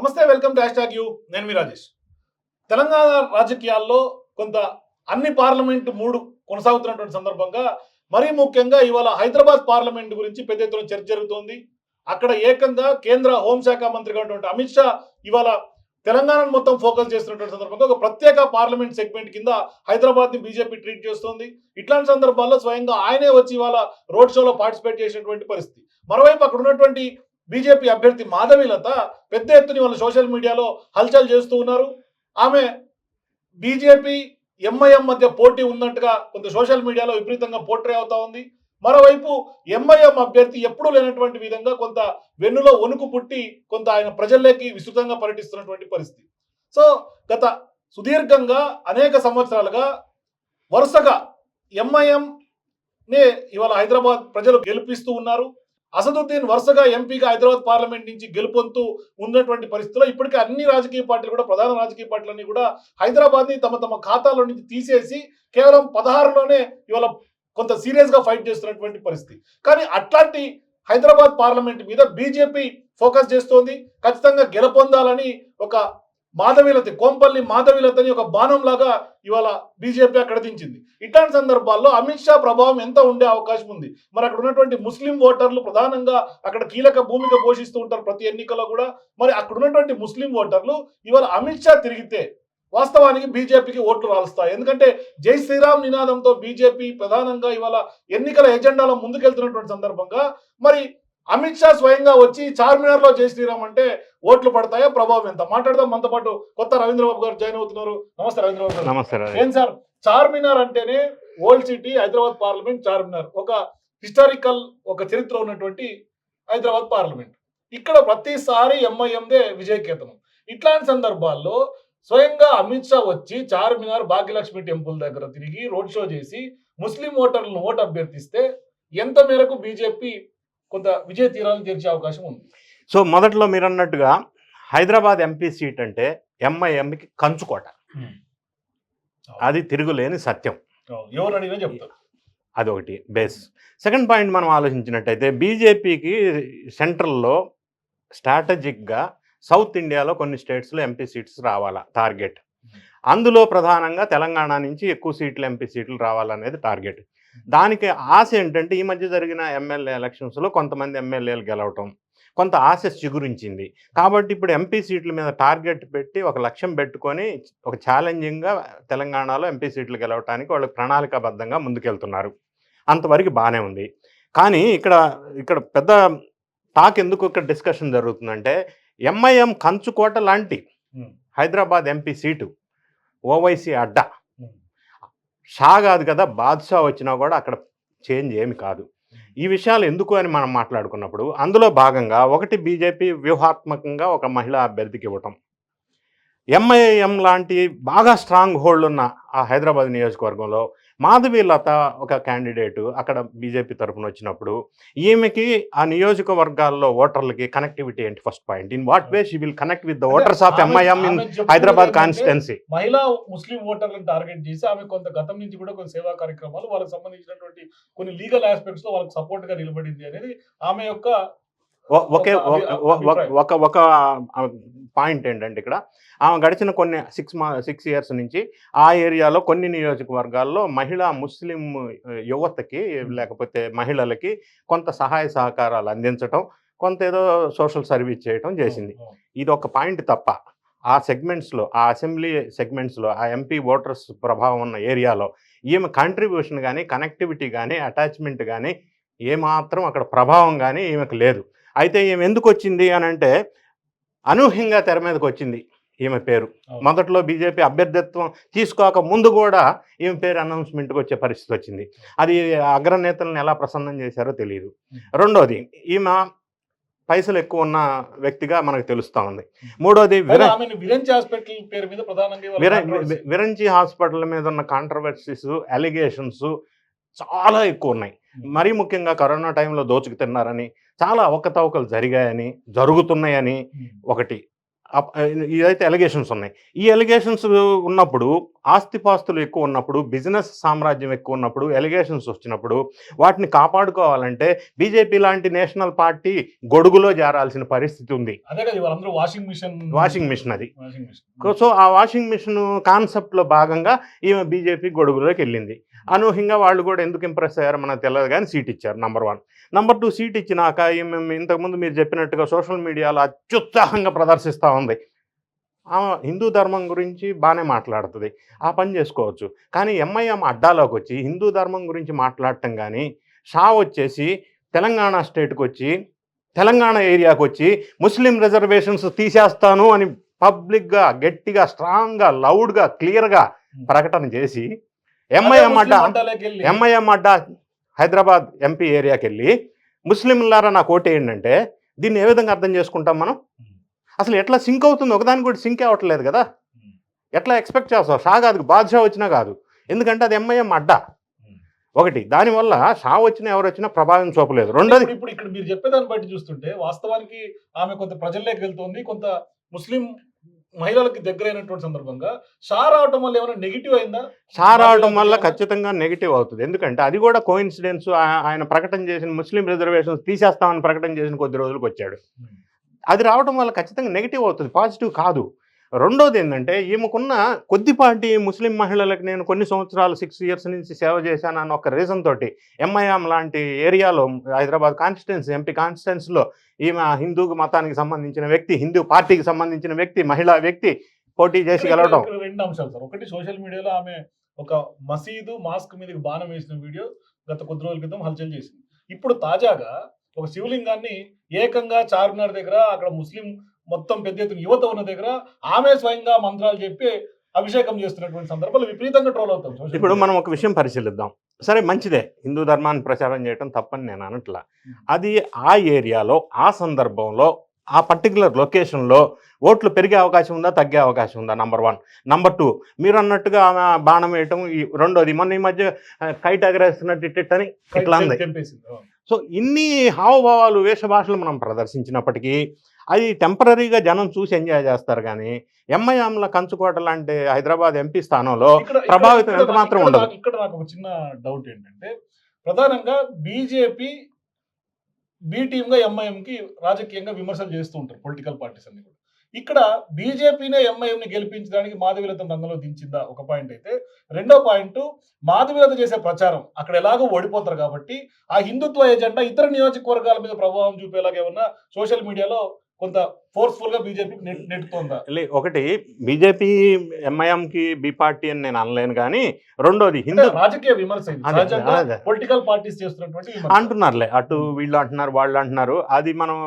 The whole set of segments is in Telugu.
నమస్తే వెల్కమ్ టు హ్యాష్ యూ. నేను మీ రాజేష్. తెలంగాణ రాజకీయాల్లో కొంత అన్ని పార్లమెంట్ మూడు కొనసాగుతున్నటువంటి సందర్భంగా మరీ ముఖ్యంగా ఇవాళ హైదరాబాద్ పార్లమెంట్ గురించి పెద్ద ఎత్తున చర్చ జరుగుతోంది. అక్కడ ఏకంగా కేంద్ర హోంశాఖ మంత్రిగా ఉన్నటువంటి అమిత్ షా ఇవాళ తెలంగాణను మొత్తం ఫోకస్ చేస్తున్నటువంటి సందర్భంగా ఒక ప్రత్యేక పార్లమెంట్ సెగ్మెంట్ కింద హైదరాబాద్ని బీజేపీ ట్రీట్ చేస్తోంది. ఇట్లాంటి సందర్భాల్లో స్వయంగా ఆయనే వచ్చి ఇవాళ రోడ్ షోలో పార్టిసిపేట్ చేసినటువంటి పరిస్థితి. మరోవైపు అక్కడ ఉన్నటువంటి బీజేపీ అభ్యర్థి మాధవీలత పెద్ద ఎత్తున వాళ్ళ సోషల్ మీడియాలో హల్చల్ చేస్తూ ఉన్నారు. ఆమె బీజేపీ ఎంఐఎం మధ్య పోటీ ఉన్నట్టుగా కొంత సోషల్ మీడియాలో విపరీతంగా పోట్రే అవుతా ఉంది. మరోవైపు ఎంఐఎం అభ్యర్థి ఎప్పుడూ లేనటువంటి విధంగా కొంత వెన్నులో వణుకు పుట్టి కొంత ఆయన ప్రజల్లోకి విస్తృతంగా పర్యటిస్తున్నటువంటి పరిస్థితి. సో గత సుదీర్ఘంగా అనేక సంవత్సరాలుగా వరుసగా ఎంఐఎం నే ఇవాళ హైదరాబాద్ ప్రజలు గెలిపిస్తూ ఉన్నారు. అసదుద్దీన్ వరుసగా ఎంపీగా హైదరాబాద్ పార్లమెంట్ నుంచి గెలుపొందుతూ ఉన్నటువంటి పరిస్థితిలో ఇప్పటికే అన్ని రాజకీయ పార్టీలు కూడా ప్రధాన రాజకీయ పార్టీలన్నీ కూడా హైదరాబాద్ని తమ తమ ఖాతాలో నుంచి తీసేసి కేవలం పదహారులోనే ఇవాళ కొంత సీరియస్గా ఫైట్ చేస్తున్నటువంటి పరిస్థితి. కానీ అట్లాంటి హైదరాబాద్ పార్లమెంట్ మీద బీజేపీ ఫోకస్ చేస్తోంది. ఖచ్చితంగా గెలుపొందాలని ఒక మాధవీలత కోంపల్లి మాధవీలతని ఒక బాణం లాగా ఇవాళ బీజేపీ అక్కడ దించింది. ఇట్లాంటి సందర్భాల్లో అమిత్ షా ప్రభావం ఎంత ఉండే అవకాశం ఉంది? మరి అక్కడ ఉన్నటువంటి ముస్లిం ఓటర్లు ప్రధానంగా అక్కడ కీలక భూమిక పోషిస్తూ ఉంటారు ప్రతి ఎన్నికలో కూడా. మరి అక్కడ ఉన్నటువంటి ముస్లిం ఓటర్లు ఇవాళ అమిత్ షా తిరిగితే వాస్తవానికి బీజేపీకి ఓట్లు రాలుస్తాయి. ఎందుకంటే జై శ్రీరామ్ నినాదంతో బీజేపీ ప్రధానంగా ఇవాళ ఎన్నికల ఎజెండాలో ముందుకెళ్తున్నటువంటి సందర్భంగా మరి అమిత్ షా స్వయంగా వచ్చి చార్మినార్లో జై శ్రీరామ్ అంటే ఓట్లు పడతాయా? ప్రభావం ఎంత? మాట్లాడదాం. మనతో పాటు కొత్త రవీంద్రబాబు గారు జాయిన్ అవుతున్నారు. నమస్తే రవీంద్రబాబు గారు. నమస్తే. ఏం సార్? చార్మినార్ అంటేనే old city Hyderabad parliament Charminar. ఒక హిస్టారికల్ ఒక చరిత్ర ఉన్నటువంటి హైదరాబాద్ పార్లమెంట్. ఇక్కడ ప్రతిసారి ఎంఐఎందే విజయకేతనం. ఇట్లాంటి సందర్భాల్లో స్వయంగా అమిత్ షా వచ్చి చార్మినార్ భాగ్యలక్ష్మి టెంపుల్ దగ్గర తిరిగి రోడ్ షో చేసి ముస్లిం ఓటర్లను ఓటు అభ్యర్థిస్తే ఎంత మేరకు బీజేపీ కొంత విజయ తీరాలను తీర్చే అవకాశం ఉంది. సో మొదట్లో మీరు అన్నట్టుగా హైదరాబాద్ ఎంపీ సీట్ అంటే ఎంఐఎంకి కంచుకోట అది తిరుగులేని సత్యం. ఎవరు అడిగినా చెప్తారు. అదొకటి బేస్. సెకండ్ పాయింట్ మనం ఆలోచించినట్టయితే బీజేపీకి సెంట్రల్లో స్ట్రాటజిక్గా సౌత్ ఇండియాలో కొన్ని స్టేట్స్లో ఎంపీ సీట్స్ రావాలా టార్గెట్. అందులో ప్రధానంగా తెలంగాణ నుంచి ఎక్కువ సీట్లు ఎంపీ సీట్లు రావాలనేది టార్గెట్. దానికి ఆశ ఏంటంటే ఈ మధ్య జరిగిన ఎమ్మెల్యే ఎలక్షన్స్లో కొంతమంది ఎమ్మెల్యేలు గెలవటం కొంత ఆశ చిగురించింది. కాబట్టి ఇప్పుడు ఎంపీ సీట్ల మీద టార్గెట్ పెట్టి ఒక లక్ష్యం పెట్టుకొని ఒక ఛాలెంజింగ్గా తెలంగాణలో ఎంపీ సీట్లు గెలవటానికి వాళ్ళు ప్రణాళికాబద్ధంగా ముందుకెళ్తున్నారు. అంతవరకు బాగానే ఉంది. కానీ ఇక్కడ ఇక్కడ పెద్ద టాక్ ఎందుకు ఇక్కడ డిస్కషన్ జరుగుతుందంటే ఎంఐఎం కంచుకోట లాంటి. హైదరాబాద్ ఎంపీ సీటు ఓవైసీ అడ్డా. షా కాదు కదా బాద్షా వచ్చినా కూడా అక్కడ చేంజ్ ఏమి కాదు. ఈ విషయాలు ఎందుకు అని మనం మాట్లాడుకున్నప్పుడు అందులో భాగంగా ఒకటి బీజేపీ వ్యూహాత్మకంగా ఒక మహిళా అభ్యర్థికి ఇవ్వటం. ఎంఐఎం లాంటి బాగా స్ట్రాంగ్ హోల్డ్ ఉన్న ఆ హైదరాబాద్ నియోజకవర్గంలో మాధవి లత ఒక క్యాండిడేటు అక్కడ బీజేపీ తరఫున వచ్చినప్పుడు ఈమెకి ఆ నియోజకవర్గాల్లో ఓటర్లకి కనెక్టివిటీ ఏంటి first point in what way she will connect with the voters of MIM in Hyderabad constituency మహిళా ముస్లిం ఓటర్లను టార్గెట్ చేసి ఆమె కొంత గతం నుంచి కూడా కొన్ని సేవా కార్యక్రమాలు వాళ్ళకి సంబంధించినటువంటి కొన్ని లీగల్ ఆస్పెక్ట్స్లో వాళ్ళకి సపోర్ట్గా నిలబడింది అనేది ఆమె యొక్క ఒకే ఒక ఒక పాయింట్ ఏంటంటే ఇక్కడ ఆమె గడిచిన కొన్ని సిక్స్ మా సిక్స్ ఇయర్స్ నుంచి ఆ ఏరియాలో కొన్ని నియోజకవర్గాల్లో మహిళా ముస్లిం యువతకి లేకపోతే మహిళలకి కొంత సహాయ సహకారాలు అందించటం కొంత ఏదో సోషల్ సర్వీస్ చేయటం చేసింది. ఇది ఒక పాయింట్ తప్ప ఆ సెగ్మెంట్స్లో ఆ అసెంబ్లీ సెగ్మెంట్స్లో ఆ ఎంపీ ఓటర్స్ ప్రభావం ఉన్న ఏరియాలో ఈమె కంట్రిబ్యూషన్ కానీ కనెక్టివిటీ కానీ అటాచ్మెంట్ కానీ ఏమాత్రం అక్కడ ప్రభావం కానీ ఈమెకు లేదు. అయితే ఈమె ఎందుకు వచ్చింది అని అంటే అనూహ్యంగా తెర మీదకి వచ్చింది ఈమె పేరు. మొదట్లో బీజేపీ అభ్యర్థిత్వం తీసుకోక ముందు కూడా ఈమె పేరు అనౌన్స్మెంట్కి వచ్చే పరిస్థితి వచ్చింది. అది అగ్రనేతలను ఎలా ప్రసన్నం చేశారో తెలియదు రెండోది ఈమె పైసలు ఎక్కువ ఉన్న వ్యక్తిగా మనకు తెలుస్తూ ఉంది. మూడోది విర ఆమె విరెంజ్ హాస్పిటల్ పేరు మీద. విరంచి హాస్పిటల్ మీద ఉన్న కాంట్రవర్సీస్ అలిగేషన్స్ చాలా ఎక్కువ ఉన్నాయి మరీ ముఖ్యంగా కరోనా టైంలో దోచుకు తిన్నారని చాలా అవకతవకలు జరిగాయని జరుగుతున్నాయని. ఒకటి. ఇదైతే ఎలిగేషన్స్ ఉన్నాయి. ఈ ఎలిగేషన్స్ ఉన్నప్పుడు ఆస్తిపాస్తులు ఎక్కువ ఉన్నప్పుడు బిజినెస్ సామ్రాజ్యం ఎక్కువ ఉన్నప్పుడు ఎలిగేషన్స్ వచ్చినప్పుడు వాటిని కాపాడుకోవాలంటే బీజేపీ లాంటి నేషనల్ పార్టీ గొడుగులో జారాల్సిన పరిస్థితి ఉంది. వాషింగ్ మిషన్ వాషింగ్ మిషన్ అది. సో ఆ వాషింగ్ మిషన్ కాన్సెప్ట్లో భాగంగా ఈమె బీజేపీ గొడుగులోకి వెళ్ళింది. అనూహ్యంగా వాళ్ళు కూడా ఎందుకు ఇంప్రెస్ అయ్యారో మనకు తెలియదు కానీ సీట్ ఇచ్చారు number one number two seat ఇచ్చినాక ఈమె ఇంతకుముందు మీరు చెప్పినట్టుగా సోషల్ మీడియాలో అత్యుత్సాహంగా ప్రదర్శిస్తూ ఉంది ఆమె హిందూ ధర్మం గురించి బాగానే మాట్లాడుతుంది. ఆ పని చేసుకోవచ్చు. కానీ ఎంఐఎం అడ్డాలోకి వచ్చి హిందూ ధర్మం గురించి మాట్లాడటం కానీ షా వచ్చేసి తెలంగాణ స్టేట్కి వచ్చి తెలంగాణ ఏరియాకి వచ్చి ముస్లిం రిజర్వేషన్స్ తీసేస్తాను అని పబ్లిక్గా గట్టిగా స్ట్రాంగ్గా లౌడ్గా క్లియర్గా ప్రకటన చేసి ఎంఐఎం అడ్డా ఎంఐఎం అడ్డా హైదరాబాద్ ఎంపీ ఏరియాకి వెళ్ళి ముస్లింలారా నాకు ఓటేయండి అంటే దీన్ని ఏ విధంగా అర్థం చేసుకుంటాం మనం? అసలు ఎట్లా సింక్ అవుతుంది? ఒకదానికి కూడా సింక్ అవ్వట్లేదు కదా. ఎట్లా ఎక్స్పెక్ట్ చేస్తావు? షా కాదు బాద్షా వచ్చినా కాదు. ఎందుకంటే అది ఎంఐఎం అడ్డా. ఒకటి దానివల్ల షా వచ్చినా ఎవరు వచ్చినా ప్రభావం చూపలేదు. రెండోది ఇప్పుడు- ఇక్కడ మీరు చెప్పేదాన్ని బట్టి చూస్తుంటే వాస్తవానికి ఆమె కొంత ప్రజల్లోకి వెళ్తుంది కొంత ముస్లిం మహిళలకు దగ్గరైనటువంటి సందర్భంగా షా రావటం వల్ల ఏమైనా నెగిటివ్ అయిందా? షా రావడం వల్ల ఖచ్చితంగా నెగిటివ్ అవుతుంది. ఎందుకంటే అది కూడా కోయిన్సిడెన్స్ ఆయన ప్రకటన చేసిన ముస్లిం రిజర్వేషన్స్ తీసేస్తామని ప్రకటన చేసిన కొద్ది రోజులకు వచ్చాడు. అది రావడం వల్ల ఖచ్చితంగా నెగిటివ్ అవుతుంది పాజిటివ్ కాదు. రెండోది ఏంటంటే ఈమెకున్న కొద్దిపాటి ముస్లిం మహిళలకు నేను కొన్ని సంవత్సరాలు సిక్స్ ఇయర్స్ నుంచి సేవ చేశాను అన్న ఒక రీజన్ తోటి ఎంఐఎం లాంటి ఏరియాలో హైదరాబాద్ కాన్స్టిట్యున్సీ ఎంపీ కాన్స్టిట్యున్సీలో ఈమె హిందూ మతానికి సంబంధించిన వ్యక్తి హిందూ పార్టీకి సంబంధించిన వ్యక్తి మహిళా వ్యక్తి పోటీ చేసి గెలవడం రెండు అంశాలు సార్. ఒకటి సోషల్ మీడియాలో ఆమె ఒక మసీదు మాస్క్ మీదకి బాణం వేసిన వీడియో గత కొద్ది రోజుల క్రితం హల్చల్ చేసింది. ఇప్పుడు తాజాగా ఒక శివలింగాన్ని ఏకంగా చార్మినార్ దగ్గర అక్కడ ముస్లిం మొత్తం పెద్ద ఎత్తున యువత ఉన్న దగ్గర ఆమె స్వయంగా మంత్రాలు చెప్పి అభిషేకం చేస్తున్నటువంటి సందర్భాలు విపరీతంగా ట్రోల్ అవుతాం ఇప్పుడు. మనం ఒక విషయం పరిశీలిద్దాం. సరే మంచిదే. హిందూ ధర్మాన్ని ప్రచారం చేయడం తప్పని నేను అనట్లా. అది ఆ ఏరియాలో ఆ సందర్భంలో ఆ పర్టికులర్ లొకేషన్లో ఓట్లు పెరిగే అవకాశం ఉందా తగ్గే అవకాశం ఉందా? నంబర్ వన్ నంబర్ టూ మీరు అన్నట్టుగా ఆమె బాణం వేయటం ఈ రెండోది మొన్న ఈ మధ్య కైట్ ఎగరేస్తున్నట్టు ఇట్టిట్ అని ఇట్లా ఉంది అవును. సో ఇన్ని హావభావాలు వేషభాషలు మనం ప్రదర్శించినప్పటికీ అది టెంపరీగా జనం చూసి ఎంజాయ్ చేస్తారు కానీ ఎంఐఎంల కంచుకోట లాంటి హైదరాబాద్ ఎంపీ స్థానంలో ప్రభావితం ఎంత మాత్రం ఉండదు. ఇక్కడ నాకు ఒక చిన్న డౌట్ ఏంటంటే ప్రధానంగా బీజేపీ బి టీమ్గా ఎంఐఎం కి రాజకీయంగా విమర్శలు చేస్తూ ఉంటారు పొలిటికల్ పార్టీస్ అన్ని కూడా ఇక్కడ బీజేపీనే ఎంఐఎం ని గెలిపించడానికి మాధవీలతను రంగంలో దించిందా ఒక పాయింట్ అయితే. రెండో పాయింట్ మాధవీలత చేసే ప్రచారం అక్కడ ఎలాగో ఓడిపోతారు కాబట్టి ఆ హిందుత్వ ఏజెండా ఇతర నియోజకవర్గాల మీద ప్రభావం చూపేలాగా ఏమన్నా సోషల్ మీడియాలో కొంత ఫోర్స్ఫుల్గా బీజేపీ నెట్టుతోందా ఒకటి బీజేపీ ఎంఐఎంకి బి పార్టీ అని నేను అనలేను కానీ రెండోది హిందూ రాజకీయ విమర్శ. పొలిటికల్ పార్టీస్ చేస్తున్నటువంటి. అంటున్నారులే అటు వీళ్ళు అంటున్నారు వాళ్ళు అంటున్నారు అది మనం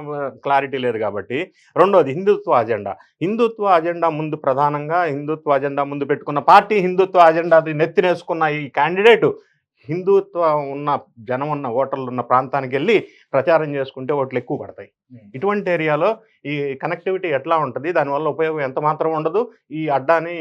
క్లారిటీ లేదు కాబట్టి రెండోది హిందుత్వ అజెండా హిందుత్వ అజెండా ముందు ప్రధానంగా హిందుత్వ అజెండా ముందు పెట్టుకున్న పార్టీ హిందుత్వ అజెండాది నెత్తినేసుకున్న ఈ క్యాండిడేట్ హిందుత్వ ఉన్న జనం ఉన్న ఓటర్లు ఉన్న ప్రాంతానికి వెళ్ళి ప్రచారం చేసుకుంటే ఓట్లు ఎక్కువ పడతాయి. ఇటువంటి ఏరియాలో ఈ కనెక్టివిటీ ఎట్లా ఉంటుంది? దానివల్ల ఉపయోగం ఎంత మాత్రం ఉండదు. ఈ అడ్డాని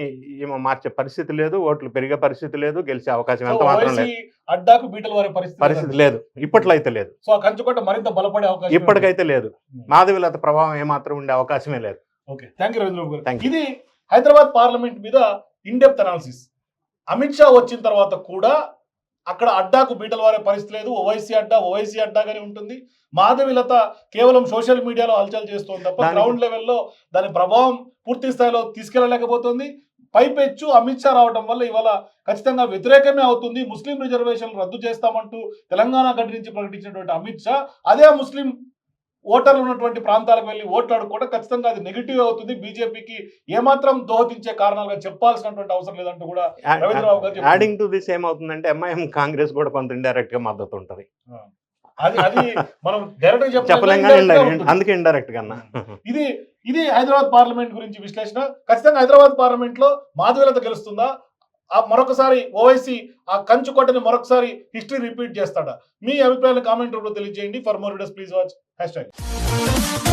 ఏమో మార్చే పరిస్థితి లేదు ఓట్లు పెరిగే పరిస్థితి లేదు గెలిచే అవకాశం ఎంత మాత్రం లేదు. అడ్డాకు బీటలు వారే పరిస్థితి పరిస్థితి లేదు. ఇప్పట్లో అయితే లేదు. సో కంచుకోట మరింత బలపడే అవకాశం ఇప్పటికైతే లేదు. మాధవిలత ప్రభావం ఏమాత్రం ఉండే అవకాశమే లేదు. Okay. Thank you Ravindra Babu గారు. Thank you. ఇది హైదరాబాద్ పార్లమెంట్ మీద in depth analysis. Amit Shah వచ్చిన తర్వాత కూడా అక్కడ అడ్డాకు బీటలు వారే పరిస్థితి లేదు. ఓవైసీ అడ్డా ఓవైసీ అడ్డాగానే ఉంటుంది. మాధవిలత కేవలం సోషల్ మీడియాలో హల్చల్ చేస్తుంది తప్ప గ్రౌండ్ లెవెల్లో దాని ప్రభావం పూర్తి స్థాయిలో తీసుకెళ్ళలేకపోతుంది. పైపెచ్చు అమిత్ షా రావడం వల్ల ఇవాళ ఖచ్చితంగా వ్యతిరేకమే అవుతుంది. ముస్లిం రిజర్వేషన్లు రద్దు చేస్తామంటూ తెలంగాణ గడ్డి నుంచి ప్రకటించినటువంటి అమిత్ షా అదే ముస్లిం ఓటర్లు ఉన్నటువంటి ప్రాంతాలకు వెళ్ళి ఓట్లు అడుక్కోవడం ఖచ్చితంగా అది నెగిటివ్ అవుతుంది. బీజేపీకి ఏమాత్రం దోహదించే కారణాలుగా చెప్పాల్సినటువంటి అవసరం లేదంటూ కూడా రవీంద్రబాబు గారు. యాడింగ్ టు దిస్ ఏమవుతుందంటే ఎంఐఎం కాంగ్రెస్ కూడా కొంత ఇండైరెక్ట్గా మద్దతు ఉంటది. అది అది మనం డైరెక్ట్గా చెప్పలేం. అందుకే ఇండైరెక్ట్గా అన్నా ఇది ఇది హైదరాబాద్ పార్లమెంట్ గురించి విశ్లేషణ. ఖచ్చితంగా హైదరాబాద్ పార్లమెంట్లో మాధవీలత గెలుస్తుందా? ఆ మరొకసారి ఓవైసీ ఆ కంచు కొట్టని మరొకసారి హిస్టరీ రిపీట్ చేస్తాడా? మీ అభిప్రాయాలు కామెంట్ రూపంలో తెలియజేయండి. For more videos please watch hashtag